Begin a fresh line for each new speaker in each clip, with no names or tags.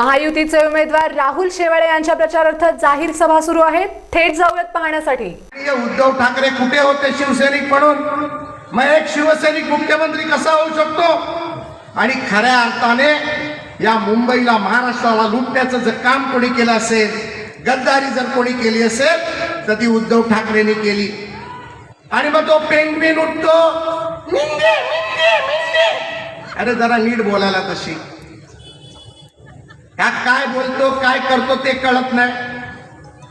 महायुतीचे उमेदवार राहुल शेवाळे यांच्या प्रचारार्थ जाहीर सभा सुरू आहे. थेट जाऊयात पाहण्यासाठी.
उद्धव ठाकरे कुठे होते? शिवसैनिक म्हणून. मग एक शिवसैनिक मुख्यमंत्री कसा होऊ शकतो? आणि खऱ्या अर्थाने या मुंबईला महाराष्ट्राला लुटण्याचं जर काम कोणी केलं असेल गद्दारी जर कोणी केली असेल तर ती उद्धव ठाकरेंनी केली. आणि मग तो पेंगविन उठतो. अरे जरा नीट बोलायला तशी. ह्या काय बोलतो काय करतो ते कळत नाही.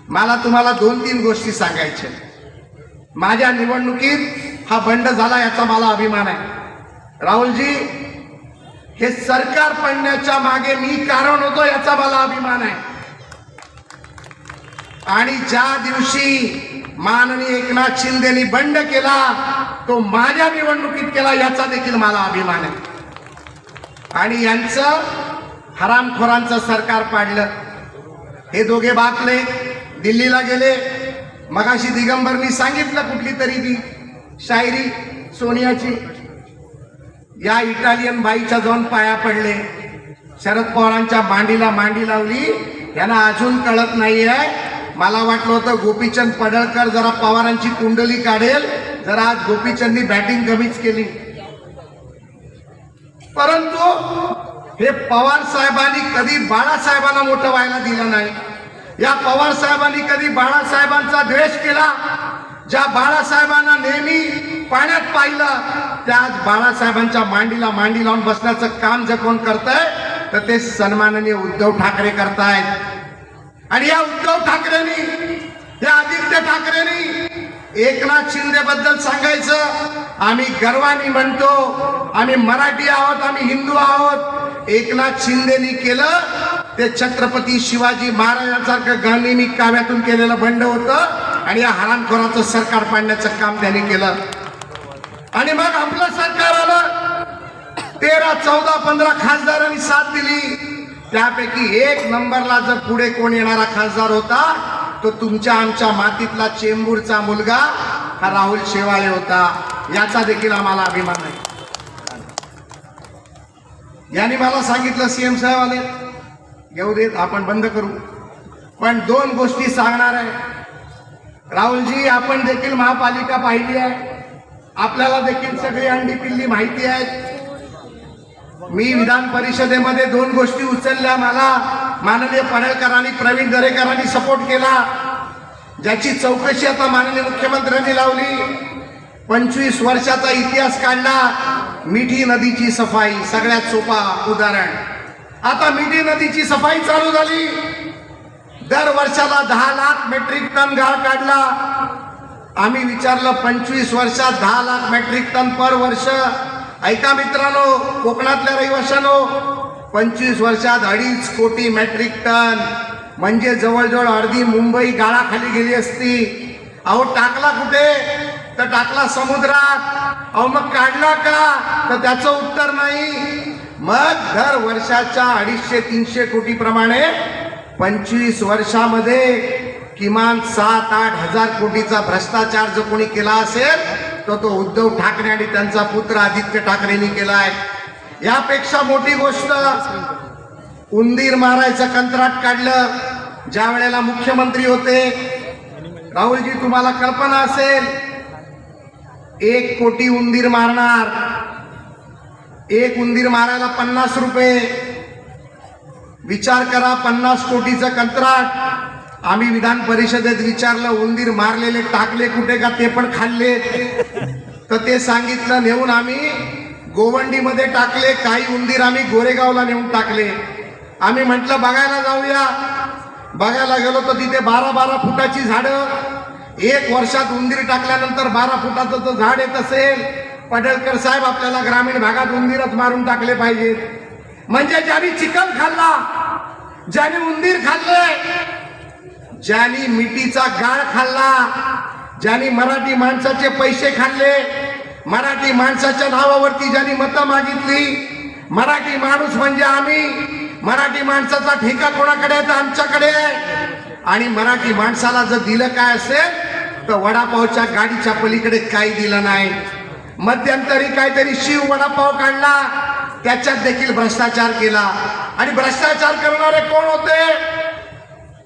मला तुम्हाला दोन तीन गोष्टी सांगायच्या माझ्या निवडणुकीत हा बंड झाला याचा मला अभिमान आहे. राहुलजी हे सरकार पडण्याच्या मागे मी कारण होतो याचा मला अभिमान आहे. आणि ज्या दिवशी माननीय एकनाथ शिंदेनी बंड केला तो माझ्या निवडणुकीत केला याचा देखील मला अभिमान आहे. आणि यांचं हरामखोरांचं सरकार पाडलं. हे दोघे बापले दिल्लीला गेले. मगाशी दिगंबरनी सांगितलं कुठली तरी ती शायरी सोनियाची. या इटालियन बाईच्या जाऊन पाया पडले. शरद पवारांच्या मांडीला मांडी लावली. यांना अजून कळत नाहीये. मला वाटलं होतं गोपीचंद पडळकर जरा पवारांची कुंडली काढेल. जरा आज गोपीचंदनी बॅटिंग कमीच केली. परंतु हे पवार साहेबांनी कधी बाळासाहेबांना मोठं व्हायला दिलं नाही. या पवार साहेबांनी कधी बाळासाहेबांचा द्वेष केला? ज्या बाळासाहेबांना नेहमी पाण्यात पाहिलं त्या बाळासाहेबांच्या मांडीला मांडी लावून बसण्याचं काम जर कोण करत तर ते सन्माननीय उद्धव ठाकरे करतायत. आणि या उद्धव ठाकरेंनी या आदित्य ठाकरेंनी एकनाथ शिंदे बद्दल सांगायचं आम्ही गर्वानी म्हणतो आम्ही मराठी आहोत आम्ही हिंदू आहोत एकनाथ शिंदेनी केलं. ते छत्रपती शिवाजी महाराजांसारखं गांधीनी काव्यातून केलेलं बंड होतं आणि या हरामखोराचं सरकार पाडण्याचं काम त्यांनी केलं. आणि मग आपलं सरकार आलं. तेरा चौदा पंधरा खासदारांनी साथ दिली. त्यापैकी एक नंबरला जर पुढे कोण येणारा खासदार होता तो तुमच्या आमच्या मातीतला चेंबूरचा मुलगा हा राहुल शेवाळे होता. याचा देखील आम्हाला अभिमान आहे. यांनी मला सांगितलं सीएम साहेब आले घेऊ देत आपण बंद करू. पण दोन गोष्टी सांगणार आहे. राहुलजी आपण देखील महापालिका पाहिली आहे. आपल्याला देखील सगळी अंडी पिल्ली माहिती आहे मी विधान परिषदेमध्ये दोन गोष्टी उचलल्या. मला माननीय पडळकरांनी प्रवीण दरेकरांनी सपोर्ट केला. ज्याची चौकशी आता माननीय मुख्यमंत्र्यांनी लावली. पंचवीस वर्षाचा इतिहास काढला. मिठी नदीची सफाई सगळ्यात सोपा उदाहरण. आता मिठी नदीची सफाई चालू झाली. दर वर्षाला दहा लाख मेट्रिक टन गाळ काढला. आम्ही विचारलं पंचवीस वर्षात दहा लाख मेट्रिक टन पर वर्ष. ऐका मित्रांनो कोकणातल्या रहिवाशांनो पंचवीस वर्षात अडीच कोटी मेट्रिक टन. म्हणजे जवळजवळ अर्धी मुंबई गाळाखाली गेली असती. अहो टाकला कुठे? तर टाकला समुद्रात. अहो मग काढला का? तर त्याचं उत्तर नाही. मग दर वर्षाच्या अडीचशे तीनशे कोटी प्रमाणे पंचवीस वर्षामध्ये किमान सात आठ हजार कोटीचा भ्रष्टाचार जर कोणी केला असेल तर तो उद्धव ठाकरे आणि त्यांचा पुत्र आदित्य ठाकरेंनी केलाय. यापेक्षा मोठी गोष्ट उंदीर मारायचं कंत्राट काढलं. ज्या वेळेला मुख्यमंत्री होते राहुलजी तुम्हाला कल्पना असेल एक कोटी उंदीर मारणार. एक उंदीर मारायला पन्नास रुपये. विचार करा पन्नास कोटीचं कंत्राट. आम्ही विधान परिषदेत विचारलं उंदीर मारलेले टाकले कुठे का? ते पण खाल्ले. तर ते सांगितलं नेऊन आम्ही गोवंडीमध्ये टाकले काही उंदीर आम्ही गोरेगावला नेऊन टाकले. आम्ही म्हटलं बघायला जाऊया. बघायला गेलो तर तिथे बारा बारा फुटाची झाडं एक वर्षात उंदीर टाकल्यानंतर बारा फुटाचं जर झाड येत असेल पडळकर साहेब आपल्याला ग्रामीण भागात उंदीरच मारून टाकले पाहिजेत. म्हणजे ज्यांनी चिकन खाल्ला ज्यांनी उंदीर खाल्ले ज्यांनी मिठीचा गाळ खाल्ला ज्यांनी मराठी माणसाचे पैसे खाल्ले मराठी माणसाच्या नावावरती ज्यांनी मतं मागितली मराठी माणूस म्हणजे आम्ही. मराठी माणसाचा ठेका कोणाकडे आहे? तर आमच्याकडे आहे. आणि मराठी माणसाला जर दिलं काय असेल तर वडापावच्या गाडीच्या पलीकडे काही दिलं नाही. मध्यंतरी काहीतरी शिव वडापाव काढला. त्याच्यात देखील भ्रष्टाचार केला. आणि भ्रष्टाचार करणारे कोण होते?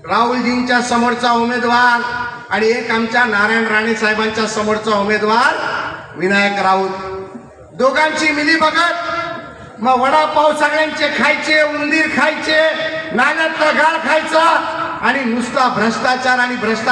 राहुलजींच्या समोरचा उमेदवार आणि एक आमच्या नारायण राणे साहेबांच्या समोरचा उमेदवार विनायक राऊत. दोघांची मिली बघत मग वडापाव सगळ्यांचे खायचे उंदीर खायचे नाण्यातला गाळ खायचा आणि नुसता भ्रष्टाचार आणि भ्रष्टाचार